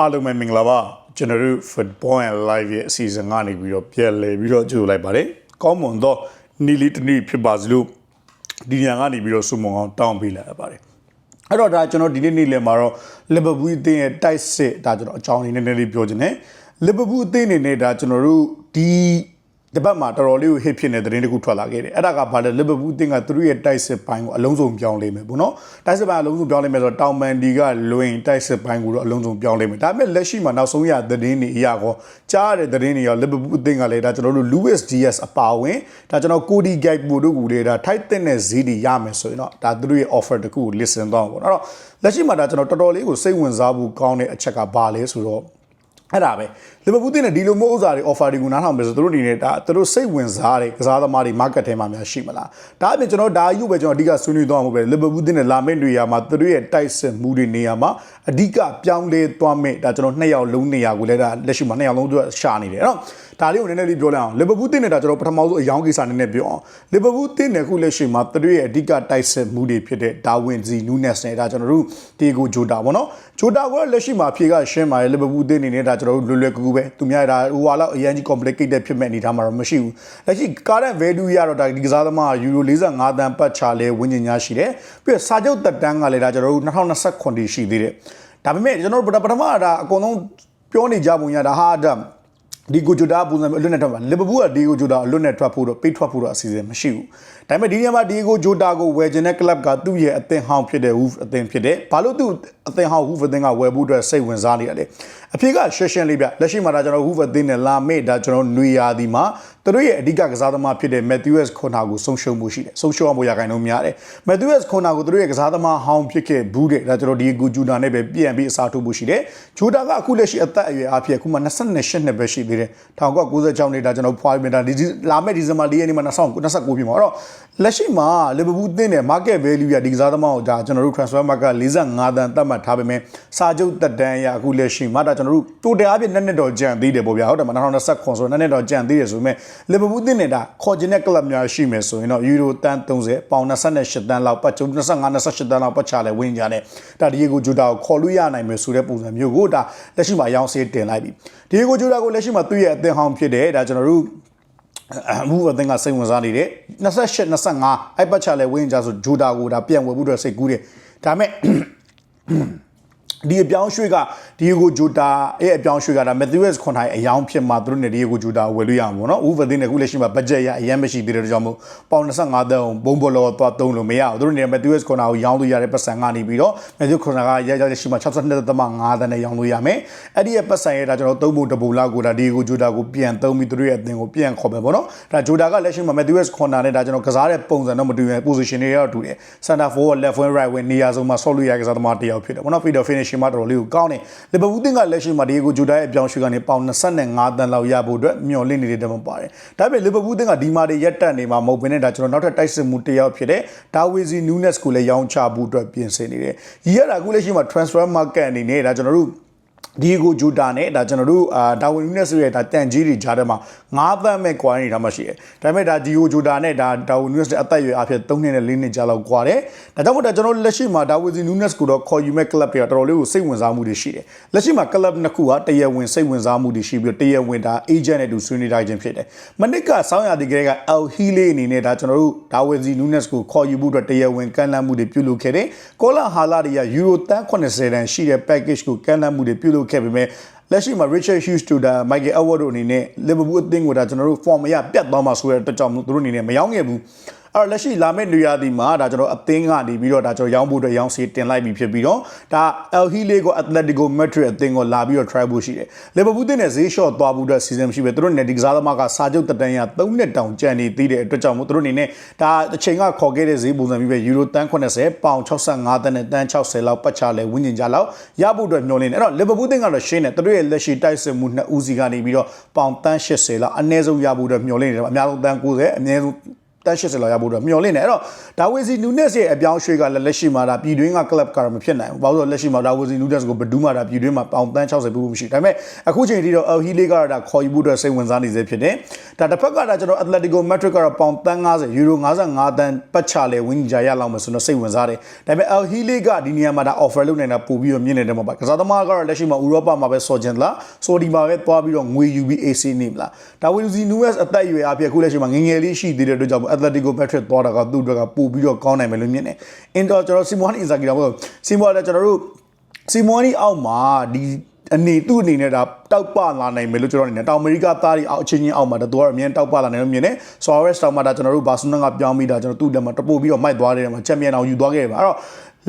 အားလုံးပဲမင်္ဂလာပါကျွန်တော်တို့ Football and Live ရဲ့အစီအစဉ်ကနေပြီးတော့ပြန်လည်ပြီးတော့ကြိုလိုက်ပါတယ်ကောင်းမွန်သောနီလီတနီဖြစ်ပါစလို့ဒီညကနေပြီးတော့စုမုံအောင်တောင်းပေးလိုက်ရပါတယ်အဲ့တော့ဒါကျွန်တော်ဒီနေ့နေ့လည်မှာတော့လီဗာပူးအသင်းရဲ့တိုက်စစ်ဒါကျွန်တော်အကြောင်းလေးနည်းနည်းလေးပြောချင်တယ်လီဗာပူးအသင်းအနေနဲ့ဒါကျွန်တော်တို့ဒီ တပတ်မှာတော်တော်လေးကို hit ဖြစ်နေတဲ့သတင်းတစ်ခုထွက်လာခဲ့တယ်အဲ့ဒါကဘာလဲလီဗာပူးအသင်းကသူတို့ရဲ့တိုက်စစ်ပိုင်းကိုအလုံးစုံပြောင်းလဲမယ်ပေါ့နော်တိုက်စစ်ပိုင်းအလုံးစုံပြောင်းလဲမယ်ဆိုတော့တောင်မန်ဒီကလွင်တိုက်စစ်ပိုင်းကိုတော့အလုံးစုံပြောင်းလဲမယ်ဒါပေမဲ့လက်ရှိမှာနောက်ဆုံးရသတင်းတွေအရာကောကြားရတဲ့သတင်းတွေရောလီဗာပူးအသင်းကလည်းဒါကျွန်တော်တို့ Luis Diaz အပါဝင်ဒါကျွန်တော် Cody Gakpo တို့ကူလေးဒါထိုက်တဲ့နဲ့ဈေးတွေရမယ်ဆိုရင်တော့ဒါသူတို့ရဲ့ offer တခုကို listen တော့ပေါ့နော်အဲ့တော့လက်ရှိမှာဒါကျွန်တော်တော်တော်လေးကိုစိတ်ဝင်စားဖို့ကောင်းတဲ့အချက်ကဘာလဲဆိုတော့ အဲ့ဒါပဲလီဗာပူးတင်တဲ့ဒီလိုမျိုးဥစ္စာတွေ offer တွေကိုနားထောင်မယ်ဆိုသူတို့အနေနဲ့ဒါသူတို့စိတ်ဝင်စားတဲ့ကစားသမားတွေ market ထဲမှာများရှိမလားဒါအပြင်ကျွန်တော်ဒါယူပဲကျွန်တော်အဓိကဆွေးနွေးသွားမှာပဲလီဗာပူးတင်တဲ့လာမယ့်တွေရာမှာသူတို့ရဲ့တိုက်စစ်မှုတွေနေရာမှာအဓိကပြောင်းလဲသွားမယ်ဒါကျွန်တော်နှစ်ယောက်လုံးနေရာကိုလည်းဒါလက်ရှိမှာနှစ်ယောက်လုံးသူကရှာနေတယ်အဲ့တော့ဒါလေးကိုနည်းနည်းလေးပြောလိုက်အောင်လီဗာပူးတင်နေတာကျွန်တော်ပထမဆုံးအယောင်းကိစ္စနည်းနည်းပြောအောင်လီဗာပူးတင်တဲ့ခုလက်ရှိမှာသူတို့ရဲ့အဓိကတိုက်စစ်မှုတွေဖြစ်တဲ့ဒါဝင်ဇီနူးနက်စ်နဲ့ဒါကျွန်တော်တို့တီဂိုဂျိုတာပေါ့နော်ဂျိုတာကလက်ရှိမှာဖြေကရှင်းပါတယ်လီဗာပူးတင်နေနေတာကျွန်တော်တို့လွယ်လွယ်ကူကူပဲသူများဒါဟိုဟာလောက်အရင်ကြီး complicated ဖြစ်မဲ့အနေထားမှာတော့မရှိဘူးလက်ရှိ current value ရတော့ဒါဒီကစားသမားယူရို45တန်ပတ်ချလဲဝင်းကျင်ညာရှိတယ်ပြီးတော့စာချုပ်တက်တန်းကလည်းဒါကျွန်တော်တို့2029ရှိသေးတယ်ဒါပေမဲ့ကျွန်တော်တို့ပထမဒါအကုန်လုံးပြောနေကြပုံရဒါဟာဒါ ဒီကိုဂျူတာပုံစံမျိုးအလွတ်နဲ့ထွက်ပါလီဗာပူးကဒီကိုဂျူတာအလွတ်နဲ့ထွက်ဖို့တော့ပိတ်ထွက်ဖို့တော့အစီအစဉ်မရှိဘူးဒါပေမဲ့ဒီနေရာမှာဒီကိုဂျူတာကိုဝယ်ခြင်းတဲ့ club ကသူ့ရဲ့အသင်းဟောင်းဖြစ်တဲ့ Wolf အသင်းဖြစ်တဲ့ဘာလို့သူအသင်းဟောင်း Wolf အသင်းကဝယ်ဖို့အတွက်စိတ်ဝင်စားနေရလဲအဖြစ်ကရှင်းရှင်းလေးပြလက်ရှိမှာဒါကျွန်တော် Wolf အသင်းနဲ့လာမေ့ဒါကျွန်တော်ຫນွေရာဒီမှာသူတို့ရဲ့အဓိကကစားသမားဖြစ်တဲ့ Matthews ခွန်နာကိုဆုံးရှုံးမှုရှိတယ်ဆုံးရှုံးအောင်ရာခိုင်နှုန်းများတယ် Matthews ခွန်နာကိုသူတို့ရဲ့ကစားသမားဟောင်းဖြစ်ခဲ့ဘူးတဲ့ဒါကျွန်တော်ဒီကိုဂျူတာနဲ့ပဲပြန်ပြီးအစားထိုးမှုရှိတယ်ဂျူတာကအခုလက်ရှိအသက်အရွယ်အဖြစ်အခုမှ28နှစ်ပဲရှိသေးတယ်1996နှစ်ဒါကျွန်တော်ဖွားပြီးတာဒီလာမယ့်ဒီဇင်ဘာ၄ရက်နေ့မှာ2029ဖြစ်မှာအဲ့တော့လက်ရှိမှာလီဗာပူးတင်းတဲ့ market value ရဒီကစားသမားကိုဒါကျွန်တော်တို့ transfer market 45တန်သတ်မှတ်ထားပေမဲ့စာချုပ်တက်တန်းရအခုလက်ရှိမှာဒါကျွန်တော်တို့တိုတယ်အဖြစ်နှစ်နှစ်တော့ကြံသေးတယ်ပေါ့ဗျာဟုတ်တယ်မ2029ဆိုနှစ်နှစ်တော့ကြံသေးတယ်ဆိုပေမဲ့လီဗာပူးတင်းနေတာခေါ်ကျင်တဲ့ club များရှိမယ်ဆိုရင်တော့ယူရိုတန်30ပေါင်28တန်လောက်ပတ်ကျုံ25 28တန်လောက်ပတ်ချလဲဝင်းကြတယ်ဒါဒီကိုဂျူတာကိုခေါ်လို့ရနိုင်မယ်ဆိုတဲ့ပုံစံမျိုးကိုဒါလက်ရှိမှာရောင်းစေးတင်လိုက်ပြီဒီကိုဂျူတာကိုလက်ရှိမှာသူ့ရဲ့အသင်းဟောင်းဖြစ်တယ်ဒါကျွန်တော်တို့အမှုအသင်းကစိတ်ဝင်စားနေတယ်28 25အဲ့ပတ်ချလဲဝင်းကြဆိုဂျူတာကိုဒါပြန်ဝယ်ဖို့အတွက်စိတ်ကူးတယ်ဒါပေမဲ့ ဒီအပြောင်းရွှေ့ကဒီယိုကိုဂျိုတာရဲ့အပြောင်းရွှေ့ကဒါမက်သီးယပ်ခွန်ထိုင်အယောင်ဖြစ်မှာသူတို့နဲ့ဒီယိုကိုဂျိုတာဝယ်လို့ရအောင်ပေါ့နော်ဥပဒေနဲ့ခုလက်ရှိမှာဘတ်ဂျက်ရအရင်မရှိသေးတဲ့ကြောင့်မို့ပေါင်25တန်းဘုံဘလောသွားသုံးလို့မရအောင်သူတို့နဲ့မက်သီးယပ်ခွန်ထိုင်ကိုရောင်းလို့ရတဲ့ပတ်စံကနေပြီးတော့မက်သီးခွန်ထိုင်ကရရရှိမှာ62.5တန်းနဲ့ရောင်းလို့ရမယ်အဲ့ဒီရဲ့ပတ်စံရဲ့ဒါကျွန်တော်သုံးဖို့တပူလောက်ကိုဒါဒီယိုကိုဂျိုတာကိုပြန်သုံးပြီးသူတို့ရဲ့အသင်းကိုပြန်ခေါ်မယ်ပေါ့နော်ဒါဂျိုတာကလက်ရှိမှာမက်သီးယပ်ခွန်ထိုင်နဲ့ဒါကျွန်တော်ကစားတဲ့ပုံစံတော့မတူဘူး position တွေတော့တူတယ် center forward left wing right wing နေရာဆုံးမှာဆော့လို့ရကစားသမားတစ်ယောက်ဖြစ်တယ်ပေါ့နော် feeder finishing မှာတော်တော်လေးကိုကောင်းတယ်လီဗာပူးတင်ကလက်ရှိမှာဒီကိုဂျူတာရဲ့အပြောင်းရွှေ့ကနေပေါင်25တန်လောက်ရဖို့အတွက်မျှော်လင့်နေတဲ့တမပါတယ်။ဒါပေမဲ့လီဗာပူးတင်ကဒီမာတွေရက်တက်နေမှာမဟုတ်ဘဲနဲ့ဒါကျွန်တော်နောက်ထပ်တိုက်စစ်မှုတစ်ယောက်ဖြစ်တဲ့ဒါဝီဇီနူးနက်စ်ကိုလည်းရောင်းချဖို့အတွက်ပြင်ဆင်နေတယ်။ရီရတာအခုလက်ရှိမှာ transfer market အနေနဲ့ဒါကျွန်တော်တို့ ဒီကိုဂျူတာနဲ့ဒါကျွန်တော်တို့အာဒါဝင်နူးနက်စ်ရဲ့ဒါတန်ကြီးတွေကြားထဲမှာ9သန်းမဲ့ကွာနေတာမှရှိတယ်။ဒါပေမဲ့ဒါဒီကိုဂျူတာနဲ့ဒါဒါဝင်နူးနက်စ်အသက်အရွယ်အဖြစ်3နှစ်နဲ့4နှစ်ကြာလောက်ကွာတယ်။ဒါကြောင့်မို့ဒါကျွန်တော်လက်ရှိမှာဒါဝင်စီနူးနက်စ်ကိုတော့ခေါ်ယူမဲ့ club တွေကတော်တော်လေးကိုစိတ်ဝင်စားမှုတွေရှိတယ်။လက်ရှိမှာ club နှစ်ခုကတရဝင်စိတ်ဝင်စားမှုတွေရှိပြီးတရဝင်ဒါ agent နဲ့တူဆွေးနွေးထားခြင်းဖြစ်တယ်။မနစ်ကစောင်းရဒီကလေးက El Hile အနေနဲ့ဒါကျွန်တော်တို့ဒါဝင်စီနူးနက်စ်ကိုခေါ်ယူဖို့အတွက်တရဝင်ကမ်းလှမ်းမှုတွေပြုလုပ်ခဲ့တယ်။ကောလာဟာလာတွေကယူရိုတန်း80တန်ရှိတဲ့ package ကိုကမ်းလှမ်းမှုတွေပြုလုပ်ခဲ့ပေမဲ့လက်ရှိမှာ Richard Hughes တူဒါ Michael Edward တို့အနေနဲ့ Liverpool အသင်းကိုဒါကျွန်တော်တို့ form အရပြတ်သွားမှာဆိုတဲ့အတွက်ကြောင့်မို့သူတို့အနေနဲ့မရောက်ခဲ့ဘူး အဲ့တော့လက်ရှိလာမယ့်နေရာဒီမှာဒါကျွန်တော်အသင်းကနေပြီးတော့ဒါကျွန်တော်ရောင်းဖို့အတွက်ရောင်းစီတင်လိုက်ပြီဖြစ်ပြီးတော့ဒါ El Hile ကို Atletico Madrid အသင်းကိုလာပြီးတော့ try ဖို့ရှိတယ်။ Liverpool တင်နဲ့ဈေးလျှော့သွားဖို့အတွက်စီစဉ်မရှိပဲသူတို့နဲ့ဒီကစားသမားကစာချုပ်တက်တန်းရ3နှစ်တောင်ကြံနေသေးတဲ့အတွက်ကြောင့်မို့သူတို့အနေနဲ့ဒါအချိန်ကခေါ်ခဲ့တဲ့ဈေးပုံစံမျိုးပဲယူရိုတန်း80ပေါင်65တန်းနဲ့တန်း60လောက်ပတ်ချလဲဝင်းကျင်ကြလောက်ရဖို့အတွက်မျှော်လင့်တယ်။အဲ့တော့ Liverpool တင်ကတော့ရှင်းတယ်သူတို့ရဲ့လက်ရှိတိုက်စစ်မှုနှစ်ဦးစီကနေပြီးတော့ပေါင်တန်း80လောက်အနည်းဆုံးရဖို့အတွက်မျှော်လင့်နေတယ်။အများဆုံးတန်း90အနည်းဆုံး တန်း80လောက်ရဖို့တော့မျှော်လင့်တယ်အဲ့တော့ဒါဝီစီနူနက်စ်ရဲ့အပြောင်းရွှေ့ကလည်းလက်ရှိမှာဒါပြည်တွင်းက club ကတော့မဖြစ်နိုင်ဘူးဘာလို့လဲလက်ရှိမှာဒါဝီစီနူနက်စ်ကိုဘယ်သူမှဒါပြည်တွင်းမှာပေါင်တန်း60ဘူးမရှိဒါပေမဲ့အခုချိန်ထိတော့ El Hilal ကတော့ဒါခေါ်ယူဖို့အတွက်စိတ်ဝင်စားနေစေဖြစ်တယ်ဒါတစ်ဖက်ကဒါကျွန်တော် Atletico Madrid ကတော့ပေါင်တန်း90 Euro 55တန်းပတ်ချလဲဝင်းကြရလောက်မှဆိုတော့စိတ်ဝင်စားတယ်ဒါပေမဲ့ El Hilal ကဒီနေရာမှာဒါ offer လုပ်နေတာပို့ပြီးတော့မြင့်နေတယ်မှာပါကစားသမားကတော့လက်ရှိမှာဥရောပမှာပဲစော်ကျင်လားဆိုဒီမှာပဲသွားပြီးတော့ငွေယူပြီး AC နေမလားဒါဝီစီနူနက်စ်အသက်အရွယ်အပြည့်အခုလက်ရှိမှာငငယ်လေးရှိသေးတဲ့အတွက်ကြောင့် Atletico Madrid သွားတာကသူ့အတွက်ကပို့ပြီးတော့ကောင်းနိုင်မယ်လို့မြင်တယ်။ Inter ကျွန်တော် Simone Inzaghi တော့စီမောလည်းကျွန်တော်တို့ Simone အောက်မှာဒီအနေသူ့အနေနဲ့ဒါတောက်ပလာနိုင်မယ်လို့ကျွန်တော်အနေနဲ့တောင်အမေရိကသားတွေအောက်အချင်းချင်းအောက်မှာဒါသူကအမြင်တောက်ပလာနိုင်လို့မြင်တယ်။ Suarez တောင်မှာဒါကျွန်တော်တို့ဘာဆုနကပြောင်းပြီးဒါကျွန်တော်သူ့လက်မှာတပို့ပြီးတော့မိုက်သွားတယ်မှာချန်ပီယံအောင်ယူသွားခဲ့တယ်ပါအဲ့တော့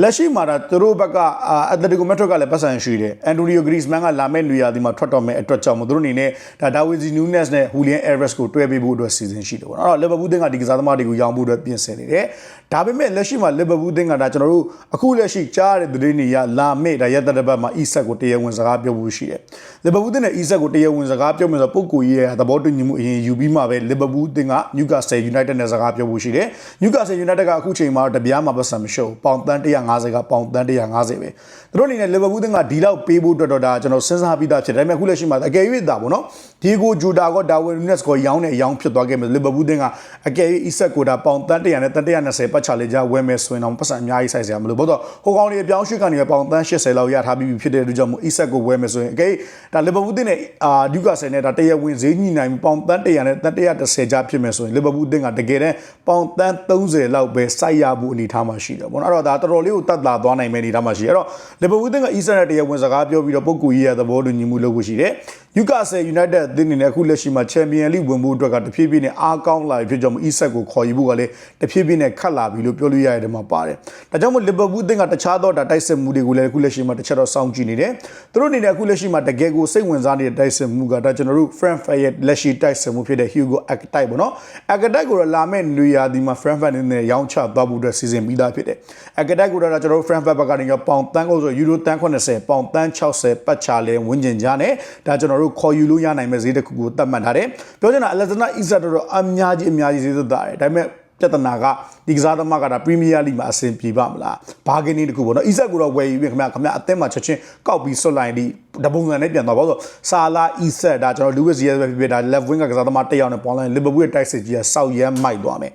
လက်ရှိမှာဒါသူတို့ဘက်ကအာအက်တလီကိုမက်ထရစ်ကလည်းပတ်စံရှိတယ်အန်တိုနီယိုဂရီစ်မန်ကလာမဲ့နေရာဒီမှာထွက်တော့မဲ့အတွက်ကြောင့်မို့သူတို့အနေနဲ့ဒါဒါဝီဇီနူးနက်စ်နဲ့ဟူလီယန်အဲရက်စ်ကိုတွဲပေးဖို့အတွက်စီစဉ်ရှိတယ်ပေါ့နော်အဲ့တော့လီဗာပူးတင်းကဒီကစားသမားတွေကိုရောင်းဖို့အတွက်ပြင်ဆင်နေတယ်ဒါပေမဲ့လက်ရှိမှာလီဗာပူးတင်းကဒါကျွန်တော်တို့အခုလက်ရှိကြားရတဲ့သတင်းတွေရလာမဲ့ဒါရက်သက်တစ်ပတ်မှာအီဆက်ကိုတရားဝင်စကားပြောဖို့ရှိတယ်လီဗာပူးတင်းနဲ့အီဆက်ကိုတရားဝင်စကားပြောမယ်ဆိုတော့ပုဂ္ဂိုလ်ကြီးရဲ့သဘောတူညီမှုအရင်ယူပြီးမှပဲလီဗာပူးတင်းကနျူကာဆယ်ယူနိုက်တက်နဲ့စကားပြောဖို့ရှိတယ်နျူကာဆယ်ယူနိုက်တက်ကအခုချိန်မှာတပြားမှာပတ်စံမရှုပ်ပေါင်တန်း150ကပေါင်တန်း150ပဲသူတို့အနေနဲ့လီဗာပူးတင်းကဒီလောက်ပေးဖို့အတွက်တော့ဒါကျွန်တော်စဉ်းစားပြီးသားဖြစ်တယ်ဒါပေမဲ့အခုလက်ရှိမှာအကယ်၍ဒါပေါ့နော်ဒီကိုဂျူတာကဒါဝင်နက်စ်ကိုရောင်းတဲ့အရောင်းဖြစ်သွားခဲ့မယ်လီဗာပူးတင်းကအကယ်၍အီဆက်ကိုဒါပေါင်တန်း100နဲ့တန်120ပတ်ချလေးကြဝယ်မယ်ဆိုရင်တော့ပတ်စံအများကြီးစိုက်စရာမလိုဘူးတော့ဟိုကောင်တွေအပြောင်းရွှေ့ကနေပေါင်တန်း80လောက်ရထားပြီးဖြစ်တဲ့အတွက်ကြောင့်မို့အီဆက်ကိုဝယ်မယ်ဆိုရင်အကယ်ဒါလီဗာပူးတင်းနဲ့အာဒူကာဆယ်နဲ့ဒါတရဝင်ဈေးညှိနိုင်ပေါင်တန်း100နဲ့တန်130ကြားဖြစ်မယ်ဆိုရင်လီဗာပူးတင်းကတကယ်တမ်းပေါင်တန်း30လောက်ပဲစိုက်ရဖို့အနေထားမှာရှိတယ်ပေါ့နော်အဲ့တော့ဒါတော်တော်လေးကိုတတ်တာသွားနိုင်မယ်အနေထားမှာရှိတယ်အဲ့တော့လီဗာပူးတင်းကအီဆက်နဲ့တရဝင်စကားပြောပြီးတော့ပုဂ္ဂိုလ်ကြီးရဲ့သဘောတူညီမှုလုပ်ဖို့ရှိတယ်ယူကာဆယ်ယူနိုက်တက်အသင်းအနေနဲ့အခုလက်ရှိမှာချန်ပီယံလိဝင်ဖို့အတွက်ကတဖြည်းဖြည်းနဲ့အားကောင်းလာပြီဖြစ်ကြောင့်အီဆက်ကိုခေါ်ယူဖို့ကလည်းတဖြည်းဖြည်းနဲ့ခတ်လာပြီလို့ပြောလို့ရတဲ့မှာပါတယ်ဒါကြောင့်မို့လီဗာပူးအသင်းကတခြားသောဒါတိုက်စစ်မှုတွေကိုလည်းအခုလက်ရှိမှာတစ်ချက်တော့စောင့်ကြည့်နေတယ်သူတို့အနေနဲ့အခုလက်ရှိမှာတကယ်ကိုစိတ်ဝင်စားနေတဲ့တိုက်စစ်မှုကဒါကျွန်တော်တို့ Frankfurt လက်ရှိတိုက်စစ်မှုဖြစ်တဲ့ Hugo Archetype ပေါ့နော် Archetype ကိုတော့လာမဲ့နေရာဒီမှာ Frankfurt နဲ့ရောင်းချသွားဖို့အတွက်စီစဉ်ပြီးသားဖြစ်တယ် Archetype ကိုတော့ကျွန်တော်တို့ Frankfurt ဘက်ကနေပေါင်တန်းကိုဆိုယူရိုတန်း80ပေါင်တန်း60ပတ်ချလဲဝင်းကျင်ကြားနဲ့ဒါကျွန်တော်တို့ခေါ်ယူလို့ရနိုင်မဲ့ဈေးတစ်ခုကိုသတ်မှတ်ထားတယ်ပြောချင်တာ Alexander Isak တော့အများကြီးအများကြီးဈေးသက်သာတယ်ဒါပေမဲ့ ပြဿနာကဒီကစားသမားကဒါပရီးမီးယားလိမှာအဆင်ပြေပါမလားဘာဂင်းင်းတခုပေါ့နော်အီဇက်ကိုတော့ဝယ်ယူပြီးခင်ဗျာခင်ဗျာအသင်းမှာချက်ချင်းကောက်ပြီးဆွတ်လိုက်ဒီ တပုံစံနဲ့ပြန်သွားပါဆိုဆာလာအီဇက်ဒါကျွန်တော်လူးဝစ်စီရဲ့ပဲဖြစ်ဖြစ်ဒါ left wing ကကစားသမားတစ်ယောက်နဲ့ပေါင်းလိုက်လီဗာပူးရဲ့တိုက်စစ်ကြီးကစောက်ရမ်းမိုက်သွားမယ်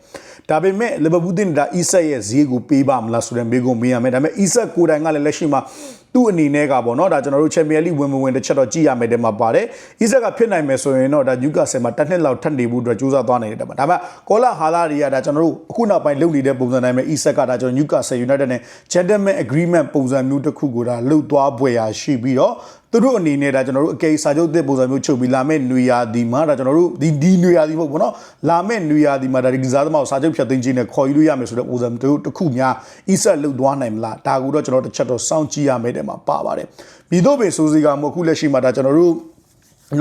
ဒါပေမဲ့လီဗာပူးတင်ဒါအီဆက်ရဲ့ဈေးကိုပေးပါမလားဆိုတဲ့မေးခွန်းမေးရမယ်ဒါပေမဲ့အီဆက်ကိုယ်တိုင်ကလည်းလက်ရှိမှာသူ့အနေနဲ့ကပေါ့နော်ဒါကျွန်တော်တို့ချန်ပီယံလိဝင်မဝင်တစ်ချက်တော့ကြည့်ရမယ်တဲ့မှာပါတယ်အီဆက်ကဖြစ်နိုင်မယ်ဆိုရင်တော့ဒါယူကာဆယ်မှာတစ်နှစ်လောက်ထပ်နေဖို့အတွက်ကြိုးစားသွားနိုင်တယ်တဲ့မှာဒါပေမဲ့ကောလာဟာလာတွေကဒါကျွန်တော်တို့အခုနောက်ပိုင်းလုပ်နေတဲ့ပုံစံတိုင်းပဲအီဆက်ကဒါကျွန်တော်ယူကာဆယ်ယူနိုက်တက်နဲ့ gentleman agreement ပုံစံမျိုးတစ်ခုကိုဒါလှုပ်သွားပွဲရရှိပြီးတော့သူတို့အနေနဲ့ဒါကျွန်တော်တို့အကေစာချုပ်တဲ့ပုံစံမျိုးချုပ်ပြီးလာမဲ့နွေရာဒီမှာဒါကျွန်တော်တို့ဒီဒီနွေရာဒီမဟုတ်ဘူးเนาะလာမဲ့နွေရာဒီမှာဒါဒီကစားသမားကိုစာချုပ်ဖြတ်သိမ်းခြင်းနဲ့ခေါ်ယူလို့ရမယ်ဆိုတဲ့ပုံစံမျိုးတစ်ခုများအီဆက်လှုပ်သွားနိုင်မလားဒါကိုတော့ကျွန်တော်တစ်ချက်တော့စောင့်ကြည့်ရမယ်တဲ့မှာပါပါတယ်မိတို့ပင်စိုးစီကမဟုတ်ခုလက်ရှိမှာဒါကျွန်တော်တို့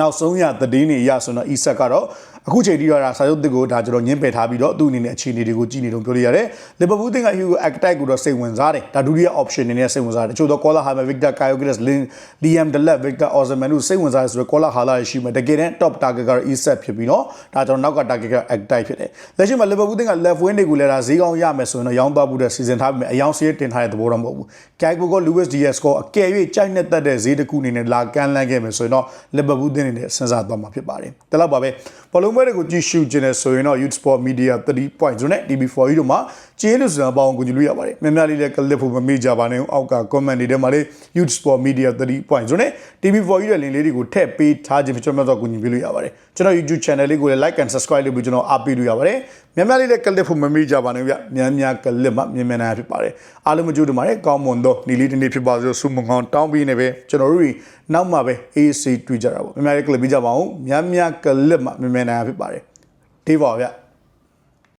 နောက်ဆုံးရသတင်းတွေရဆိုတော့ e-set ကတော့ အခုချိန်ထိတော့ဒါစာချုပ်တစ်ကိုဒါကျွန်တော်ညှင်းပယ်ထားပြီးတော့သူ့အနေနဲ့အခြေအနေတွေကိုကြည့်နေတော့ပြောလို့ရတယ်လီဗာပူးတင်က Hugo Archetype ကိုတော့စိတ်ဝင်စားတယ်ဒါဒုတိယ option အနေနဲ့စိတ်ဝင်စားတယ်တချို့တော့ Kola Hammer Victor Kyogiris Lin Liam Delap Victor Osimhen တို့စိတ်ဝင်စားတယ်ဆိုတော့ Kola Hala ရှိမှတကယ်တမ်း top target ကတော့ e-set ဖြစ်ပြီးတော့ဒါကျွန်တော်နောက်က target က Archetype ဖြစ်တယ်လက်ရှိမှာလီဗာပူးတင်က left wing တွေကိုလည်းဒါဈေးကောင်းရမယ်ဆိုရင်တော့ရောင်းသွားဖို့တဲ့စီစဉ်ထားပြီးအယောင်စီးတင်ထားတဲ့သဘောတော့မဟုတ်ဘူး Kaigo က Luis Diaz ကိုအကယ်၍ကြိုက်နေတတ်တဲ့ဈေးတစ်ခုအနေနဲ့လာကမ်းလှမ်းခဲ့မယ်ဆိုရင်တော့လီဗာပူးတင်အနေနဲ့စဉ်းစားသွားမှာဖြစ်ပါတယ်ဒါတော့ပါပဲဘောလုံးပွဲတွေကိုကြည့်ရှုခြင်းနဲ့ဆိုရင်တော့ Youth Sport Media 3.0နဲ့ DB4 တို့မှာ ကျေးလူစံပေါင်းကိုကြည့်လို့ရပါတယ်။များများလေးလည်း clip ဖို့မမေ့ကြပါနဲ့။အောက်က comment တွေထဲမှာလေး Youth Sport Media 3.0 နဲ့ DB4 ရဲ့ link လေးတွေကိုထည့်ပေးထားခြင်းဖြစ်ကျွန်တော်တို့ကိုကြည့်ပေးလို့ရပါတယ်။ကျွန်တော် YouTube channel လေးကိုလည်း like and subscribe လုပ်ပြီးကျွန်တော်အားပေးလို့ရပါတယ်။များများလေးလည်း clip ဖို့မမေ့ကြပါနဲ့ဗျ။များများ clip မှာမြန်မြန်နိုင်ဖြစ်ပါတယ်။အားလုံးမကြိုးတမားရဲ့ကောင်းမွန်သောနေ့လေးတစ်နေ့ဖြစ်ပါစေဆုမွန်ကောင်းတောင်းပြီးနေပဲကျွန်တော်တို့နောက်မှပဲ AC တွေ့ကြတာပေါ့။များများလေး clip ပေးကြပါဦး။များများ clip မှာမြန်မြန်နိုင်ဖြစ်ပါတယ်။ဒီပါဗျ။